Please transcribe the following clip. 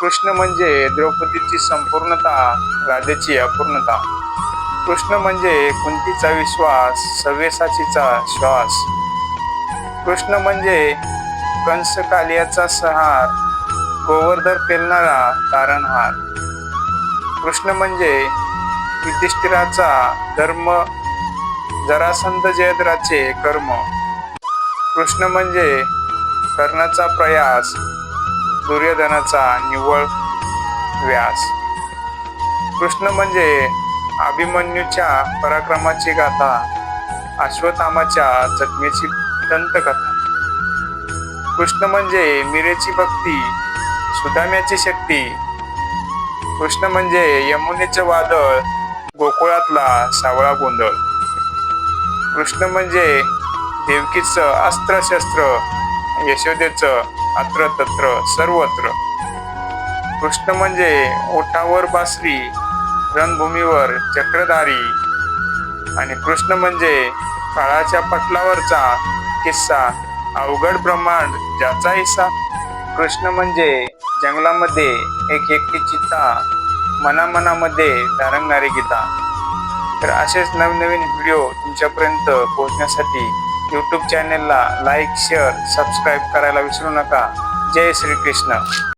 कृष्ण म्हणजे द्रौपदीची संपूर्णता राधेची अपूर्णता. कृष्ण म्हणजे कुंतीचा विश्वास सव्यसाचीचा श्वास. कृष्ण म्हणजे कंस कालियाचा सहार गोवर्धर पेलणारा तारणहार. कृष्ण म्हणजे युधिष्ठिराचा धर्म जरासंध जयद्राचे कर्म. कृष्ण म्हणजे कर्णाचा प्रयास दुर्योधनाचा निव्वळ व्यास. कृष्ण म्हणजे अभिमन्यूच्या पराक्रमाची गाथा अश्वत्थामाच्या जखमेची दंतकथा. कृष्ण म्हणजे मीरेची भक्ती सुदाम्याची शक्ती. कृष्ण म्हणजे यमुनेचे वादळ गोकुळातला सावळा गोंधळ. कृष्ण म्हणजे देवकीचं अस्त्रशस्त्र यशोदेचं अत्र तत्र सर्वत्र. कृष्ण म्हणजे ओठावर बासरी रणभूमीवर चक्रधारी आणि कृष्ण म्हणजे काळाच्या पटलावरचा किस्सा अवघड ब्रह्मांड ज्याचा हिस्सा. कृष्ण म्हणजे जंगलामध्ये एक एकटी चित्ता मनामनामध्ये तरंगणारी गीता. तर असेच नवनवीन व्हिडिओ तुमच्यापर्यंत पोहोचण्यासाठी यूट्यूब चॅनेलला लाईक शेअर सबस्क्राईब करायला विसरू नका. जय श्रीकृष्ण.